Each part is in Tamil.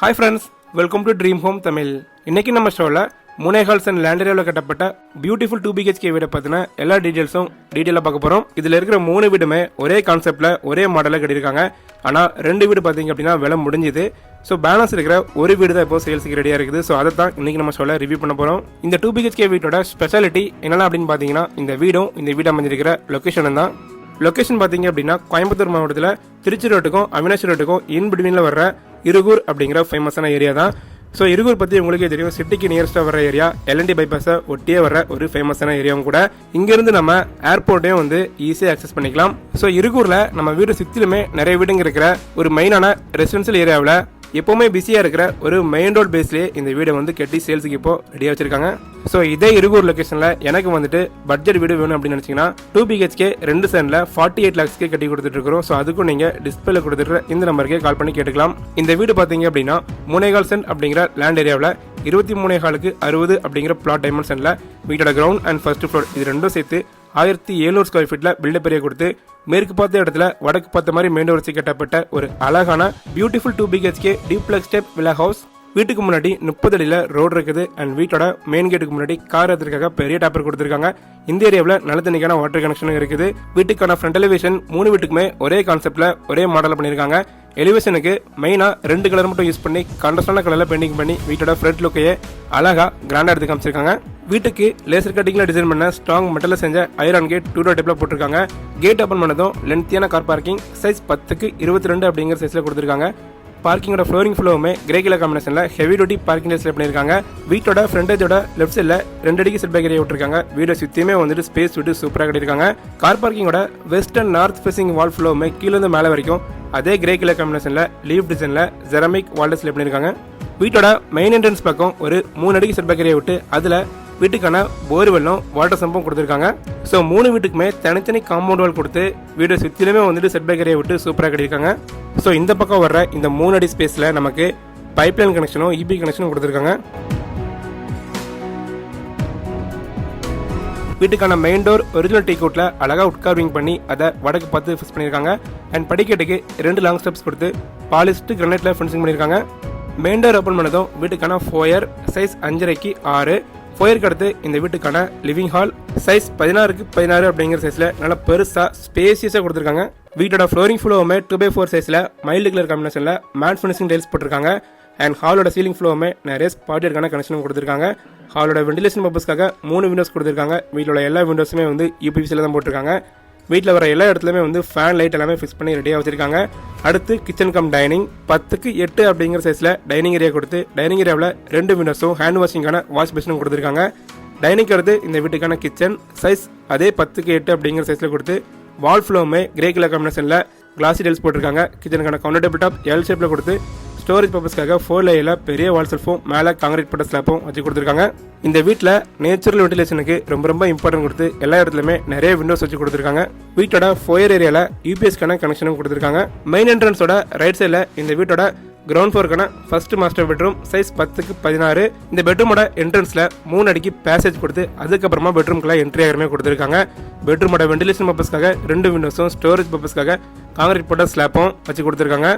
Hi friends welcome to dream home Tamil இன்னைக்கு நம்ம ஷோவில் முனேஹால்ஸ் அண்ட் லேண்டரேவில் கட்டப்பட்ட பியூட்டிஃபுல் டூ பிஹெச்கே வீடை பற்றின எல்லா டீட்டெயில்ஸும் டீட்டெயிலாக பார்க்க போகிறோம் இதில் இருக்கிற மூணு வீடுமே ஒரே கான்செப்டில் ஒரே மாடலில் கட்டியிருக்காங்க. ஆனால் ரெண்டு வீடு பார்த்தீங்க அப்படின்னா விலை முடிஞ்சுது. ஸோ பேலன்ஸ் இருக்கிற ஒரு வீடு தான் இப்போ சேல்ஸுக்கு ரெடியாக இருக்குது. ஸோ அதை தான் இன்றைக்கி நம்ம ஷோவில் ரிவ்யூ பண்ண போகிறோம் இந்த டூ பிஹெச்கே வீட்டோட ஸ்பெஷாலிட்டி என்னென்ன அப்படின்னு பார்த்தீங்கன்னா இந்த வீடும் இந்த வீடு அமைஞ்சிருக்கிற லொக்கேஷனும் தான். லொக்கேஷன் பார்த்தீங்க அப்படின்னா கோயம்புத்தூர் மாவட்டத்தில் திருச்சி ரோட்டுக்கும் அவினாசி ரோட்டுக்கும் இன் பிட்வீனில் வர்ற இருகூர் அப்படிங்கிற ஃபேமஸான ஏரியா தான். ஸோ இருகூர் பற்றி உங்களுக்கே தெரியும். சிட்டிக்கு நியரஸ்ட்டாக வர ஏரியா எல்என்டி பைபாஸை ஒட்டியே வர ஒரு ஃபேமஸான ஏரியாவும் கூட. இங்கேருந்து நம்ம ஏர்போர்ட்டையும் வந்து ஈஸியாக அக்சஸ் பண்ணிக்கலாம். ஸோ இருகூரில் நம்ம வீடு சுற்றிலுமே நிறைய வீடுங்க இருக்கிற ஒரு மெயினான ரெசிடென்சியல் ஏரியாவில் எப்போவுமே பிஸியாக இருக்கிற ஒரு மெயின் ரோட் பேஸ்லேயே இந்த வீடை வந்து கட்டி சேல்ஸுக்கு இப்போ ரெடியாக வச்சிருக்காங்க. ஸோ இதே இருகூர் லொக்கேஷனில் எனக்கு வந்துட்டு பட்ஜெட் வீடு வேணும் அப்படின்னு நினச்சிங்கன்னா டூ பிஹெச்கே ரெண்டு சென்டில் ஃபார்ட்டி எயிட் லேக்ஸ்க்கு கட்டி கொடுத்துட்டு இருக்கிறோம். ஸோ அதுக்கும் நீங்கள் டிஸ்பிளே கொடுத்துட்டு இந்த நம்பருக்கே கால் பண்ணி கேட்டுக்கலாம். இந்த வீடு பார்த்தீங்க அப்படின்னா மூணேகால் சென்ட் அப்படிங்கிற லேண்ட் ஏரியாவில் இருபத்தி மூணே காலுக்கு அறுபது அப்படிங்கிற பிளாட் டைமண்ட் சென்டில் வீட்டோட கிரவுண்ட் அண்ட் ஃபர்ஸ்ட் ஃப்ளோர் இது ரெண்டும் சேர்த்து ஆயிரத்தி எழுநூறு ஸ்கொயர் ஃபீட்ல பில்டப் ஏரியா கொடுத்து மேற்கு பார்த்த இடத்துல வடக்கு பார்த்த மாதிரி மெயின் வரிசை கட்டப்பட்ட ஒரு அழகான beautiful two BHK duplex step villa house வீட்டுக்கு முன்னாடி முப்பது அடியில் ரோடு இருக்குது. அண்ட் வீட்டோட மெயின் கேட்டுக்கு முன்னாடி கார் ஏற்றுறதுக்காக பெரிய டாப்பர் கொடுத்துருக்காங்க. இந்த ஏரியாவில் நல்ல தண்ணிக்கான வாட்டர் கனெக்ஷனும் இருக்குது. வீட்டுக்கான ஃப்ரண்ட் எலிவேஷன் மூணு வீட்டுக்குமே ஒரே கான்செப்ட்ல ஒரே மாடலில் பண்ணியிருக்காங்க. எலிவேஷனுக்கு மெயினாக ரெண்டு கலர் மட்டும் யூஸ் பண்ணி கண்டஸ்டான கலரில் பெயிண்டிங் பண்ணி வீட்டோட ஃப்ரண்ட் லுக்கையே அழகாக கிராண்டாக எடுத்து காமிச்சிருக்காங்க. வீட்டுக்கு லேசர் கட்டிங்கில் டிசைன் பண்ண ஸ்ட்ராங் மெட்டலில் செஞ்ச ஐரான் கேட் டூ டோர் டைப்பில் போட்டிருக்காங்க. கேட் ஓப்பன் பண்ணதும் லென்த்தியான கார் பார்க்கிங் சைஸ் பத்துக்கு இருபத்தி ரெண்டு அப்படிங்கிற சைஸில் கொடுத்துருக்காங்க. பார்க்கிங்கோட ஃப்ளோரிங் ஃப்ளோவுமே கிரே கலர் காம்பினேஷனில் ஹெவி டியூட்டி பார்க்கிங் டிஸ்பிளே பண்ணியிருக்காங்க. வீட்டோட ஃப்ரண்டேஜோட லெஃப்ட் சைடில் ரெண்டு அடிக்கு செட் பேக் ஏரியா விட்டுருக்காங்க. வீடை சுற்றியுமே வந்துட்டு ஸ்பேஸ் விட்டு சூப்பராக கட்டியிருக்காங்க. Car பார்க்கிங்கோட west and north facing wall ஃப்ளோவுமே கீழேருந்து மேலே வரைக்கும் அதே கிரே கலர் காம்பினேஷனில் லீவ் டிசைனில் ஜெரமிக் வால்டர்ஸில் டிஸ்பிளே பண்ணியிருக்காங்க வீட்டோட மெயின் என்ட்ரன்ஸ் பக்கம் ஒரு மூணு அடிக்கு செட் பேக் ஏரியா விட்டு அதில் வீட்டுக்கான போர்வெல்லும் வாட்டர் சம்பும் கொடுத்துருக்காங்க. ஸோ மூணு வீட்டுக்குமே தனித்தனி காம்பவுண்ட் வால் கொடுத்து வீடு சுற்றிலுமே வந்துட்டு செட் பேக் ஏரியா விட்டு சூப்பராக கட்டியிருக்காங்க. ஸோ இந்த பக்கம் வர்ற இந்த மூணு அடி ஸ்பேஸில் நமக்கு பைப்லைன் கனெக்ஷனும் இபி கனெக்ஷனும் கொடுத்துருக்காங்க. வீட்டுக்கான மெயின் டோர் ஒரிஜினல் டீ கோட்டில் அழகாக உட்கார்விங் பண்ணி அதை வடக்கு பார்த்து ஃபிக்ஸ் பண்ணியிருக்காங்க. அண்ட் படிக்கட்டுக்கு ரெண்டு லாங் ஸ்டெப்ஸ் கொடுத்து பாலிஸ்ட் கிரனைட்டில் ஃபினிஷிங் பண்ணியிருக்காங்க. மெயின் டோர் ஓப்பன் பண்ணதும் வீட்டுக்கான ஃபோயர் சைஸ் அஞ்சரைக்கு ஆறு. ஃபோயருக்கு அடுத்து இந்த வீட்டுக்கான லிவிங் ஹால் சைஸ் பதினாறுக்கு பதினாறு அப்படிங்கிற சைஸில் நல்லா பெருசாக ஸ்பேசியஸாக கொடுத்துருக்காங்க. வீட்டோட ஃப்ளோரிங் ஃப்ளோவுமே டூ பை ஃபோர் சைஸில் மைல்டு கலர் காம்பினேஷனில் மேட் ஃபினிஷிங் டைல்ஸ் போட்டிருக்காங்க. அண்ட் ஹாலோட சீலிங் ஃப்ளோவுமே நிறைய ஸ்பாட்டியர்க்கான கனெக்ஷனும் கொடுத்துருக்காங்க. ஹாலோட வெண்டிலேஷன் பர்பஸ்க்காக மூணு விண்டோஸ் கொடுத்துருக்காங்க. வீட்டில் எல்லா விண்டோஸுமே வந்து யூபிசியில் தான் போட்டிருக்காங்க. வீட்டில் வர எல்லா இடத்துலையுமே வந்து ஃபேன் லைட் எல்லாமே ஃபிக்ஸ் பண்ணி ரெடியாக வச்சுருக்காங்க. அடுத்து கிச்சன் கம் டைனிங் பத்துக்கு எட்டு அப்படிங்கிற சைஸில் டைனிங் ஏரியா கொடுத்து டைனிங் ஏரியாவில் ரெண்டு விண்டோஸும் ஹேண்ட் வாஷிங்கான வாஷ் பேஷனும் கொடுத்துருக்காங்க. டைனிங் அடுத்து இந்த வீட்டுக்கான கிச்சன் சைஸ் அதே பத்துக்கு எட்டு அப்படிங்கிற சைஸில் கொடுத்து வால் ஃப்ளோவுமே கிரே கலர் காம்பினேஷனில் கிளாசி டெல்ஸ் போட்டிருக்காங்க. கிச்சனுக்கான கவுண்டர் டேபிள் டாப் எல் ஷேப்பில் கொடுத்து ஸ்டோரேஜ் பர்பஸ்க்காக ஃபோர் லேயில் பெரிய வால் செல்ஃபும் மேலே காங்கிரீட் போட்ட ஸ்லாப்பும் வச்சு கொடுத்துருக்காங்க. இந்த வீட்டில் நேச்சுரல் வென்டிலேஷனுக்கு ரொம்ப ரொம்ப இம்பார்ட்டன்ட் கொடுத்து எல்லா இடத்துலையுமே நிறைய விண்டோஸ் வச்சு கொடுத்துருக்காங்க. வீட்டோட ஃபோயர் ஏரியாவில் யூபிஎஸ்க்கான கனெக்ஷனும் கொடுத்துருக்காங்க. மெயின் என்ட்ரன்ஸோட ரைட் சைடில் இந்த வீட்டோட கிரவுண்ட் ஃப்ளோருக்கான ஃபர்ஸ்ட் மாஸ்டர் பெட்ரூம் சைஸ் பத்துக்கு பதினாறு. இந்த பெட்ரூமோட என்ட்ரன்ஸில் மூணு அடிக்கு பேசேஜ் கொடுத்து அதுக்கப்புறமா பெட்ரூம்க்குள்ள என்ட்ரி ஆகிறமே கொடுத்துருக்காங்க. பெட்ரூமோட வெண்டிலேஷன் பர்பஸ்க்காக ரெண்டு விண்டோஸும் ஸ்டோரேஜ் பர்பஸ்க்காக காங்கிரீட் போட்ட ஸ்லாப்பும் வச்சு கொடுத்துருக்காங்க.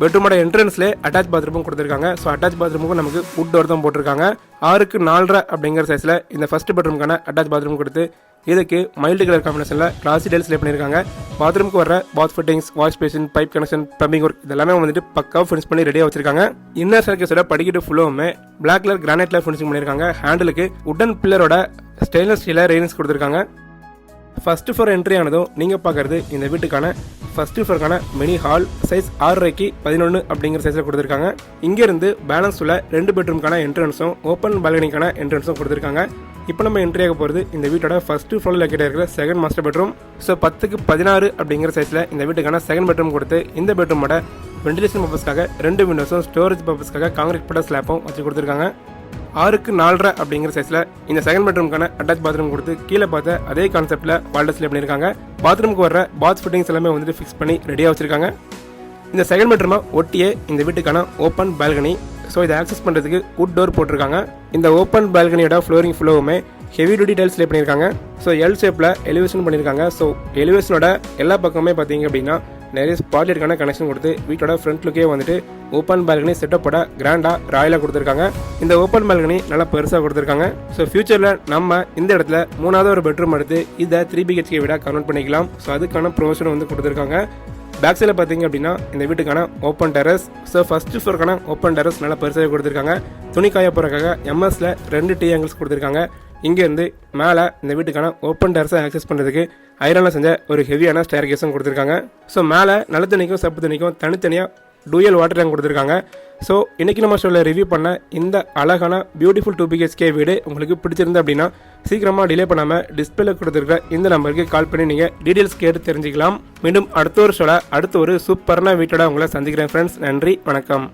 பெட்ரூமோட என்ட்ரன்ஸ்லேயே அட்டாச் பாத்ரூமும் கொடுத்துருக்காங்க. ஸோ அட்டாச் பாத்ரூமுக்கும் நமக்கு ஃபுட் டோர் தான் போட்டிருக்காங்க. ஆறுக்கு நாலரை அப்படிங்கிற சைஸில் இந்த ஃபர்ஸ்ட் பெட்ரூமுக்கான அட்டாச் பாத்ரூம் கொடுத்து இதுக்கு மைல்டு கலர் காம்பினேஷனில் கிளாசி டைல்ஸ் லே பண்ணியிருக்காங்க. பாத்ரூமுக்கு வர bath fittings wash basin pipe connection plumbing work இதெல்லாமே வந்துட்டு பக்காவாக ஃபினிஷ் பண்ணி ரெடியாக வச்சிருக்காங்க. இன்னர் சர்க்கஸோட படிக்கட்டு ஃபுல்லுமே பிளாக் கலர் கிரானைட்ல ஃபினிஷிங் பண்ணியிருக்காங்க. ஹேண்டிலுக்கு உடன் பில்லரோட ஸ்டெயின்லெஸ் ஸ்டீலில் ரெயின்ஸ் கொடுத்துருக்காங்க. ஃபர்ஸ்ட் ஃபார் என்ட்ரி ஆனதும் நீங்கள் பார்க்குறது இந்த வீட்டுக்கான ஃபர்ஸ்ட் ஃப்ளோருக்கான மினி ஹால் சைஸ் ஆறரைக்கு பதினொன்று அப்படிங்கிற சைஸில் கொடுத்துருக்காங்க. இங்கேருந்து பேலன்ஸ் உள்ள ரெண்டு பெட்ரூம்க்கான என்ட்ரன்ஸும் ஓப்பன் பால்கனிக்கான என்ட்ரன்ஸும் கொடுத்துருக்காங்க. இப்போ நம்ம என்ட்ரி ஆக போகிறது இந்த வீட்டோட ஃபஸ்ட்டு ஃப்ளோரில் லொக்கேட் இருக்கிற செகண்ட் மாஸ்டர் பெட்ரூம் ஸோ பத்துக்கு பதினாறு அப்படிங்கிற சைஸில் இந்த வீட்டுக்கான செகண்ட் பெட்ரூம் கொடுத்து இந்த பெட்ரூமோட வெண்டிலேஷன் பர்பஸ்க்காக ரெண்டு விண்டோஸும் ஸ்டோரேஜ் பர்பஸ்க்காக காங்கிரீட் பட்ட ஸ்லாப்பும் வச்சு கொடுத்துருக்காங்க. ஆறுக்கு நாலரை அப்படிங்கிற சைஸில் இந்த செகண்ட் பெட்ரூம்க்கான அட்டாச் பாத்ரூம் கொடுத்து கீழே பார்த்த அதே கான்செப்டில் வால்டஸ்ல பண்ணியிருக்காங்க. பாத்ரூமுக்கு வர பாத் ஃபிட்டிங்ஸ் எல்லாமே வந்துட்டு ஃபிக்ஸ் பண்ணி ரெடியாக வச்சுருக்காங்க. இந்த செகண்ட் பெட்ரூமை ஒட்டியே இந்த வீட்டுக்கான ஓப்பன் பால்கனி ஸோ இதை ஆக்சஸ் பண்ணுறதுக்கு குட் டோர் போட்டிருக்காங்க. இந்த ஓப்பன் பால்கனியோட ஃப்ளோரிங் ஃபுல்லோவுமே ஹெவி டியூட்டி டைல்ஸ் லே பண்ணியிருக்காங்க. ஸோ எல் ஷேப்பில் எலிவேஷன் பண்ணியிருக்காங்க. ஸோ எலிவேஷனோட எல்லா பக்கமே பார்த்தீங்க அப்படின்னா நிறைய ஸ்பாட்லைட்கான கனெக்ஷன் கொடுத்து வீட்டோட ஃப்ரண்ட் லுக்கே வந்துட்டு ஓப்பன் பால்கனி செட்டப்போட கிராண்டாக ராயலாக கொடுத்துருக்காங்க. இந்த ஓப்பன் பால்கனி நல்லா பெருசாக கொடுத்துருக்காங்க. ஸோ ஃபியூச்சரில் நம்ம இந்த இடத்துல மூணாவது ஒரு பெட்ரூம் எடுத்து இதை த்ரீ பிஹெச்கே விட கன்வெர்ட் பண்ணிக்கலாம். ஸோ அதுக்கான ப்ரொவிஷன் வந்து கொடுத்துருக்காங்க. பேக் சைடில் பார்த்தீங்க அப்படின்னா இந்த வீட்டுக்கான ஓப்பன் டெரஸ் ஸோ ஃபஸ்ட்டு ஃப்ளோருக்கான ஓப்பன் டெரஸ் நல்லா பெருசாக கொடுத்துருக்காங்க. துணி காய போகிறக்காக எம்எஸில் ரெண்டு டி ஆங்கிள்ஸ் கொடுத்துருக்காங்க. இங்கேருந்து மேலே இந்த வீட்டுக்கான ஓப்பன் டெரஸை ஆக்சஸ் பண்ணுறதுக்கு ஐரனில் செஞ்ச ஒரு ஹெவியான ஸ்டேர் கேஸும் கொடுத்துருக்காங்க. ஸோ மேலே நல்ல தண்ணிக்கும் சப்பு தண்ணிக்கும் தனித்தனியாக டூயல் வாட்டர் டேங்க் கொடுத்துருக்காங்க. ஸோ இன்றைக்கி நம்ம ஷோவில் ரிவ்யூ பண்ண இந்த அழகான பியூட்டிஃபுல் டூ பிஹெச்கே வீடு உங்களுக்கு பிடிச்சிருந்து அப்படின்னா சீக்கிரமாக டிலே பண்ணாமல் டிஸ்பிளே கொடுத்துருக்க இந்த நம்பருக்கு கால் பண்ணி நீங்கள் டீட்டெயில்ஸ் கேட்டு தெரிஞ்சுக்கலாம். மீண்டும் அடுத்த ஒரு ஷோவில் அடுத்த ஒரு சூப்பரான வீட்டோட உங்களை சந்திக்கிறேன் ஃப்ரெண்ட்ஸ் நன்றி வணக்கம்.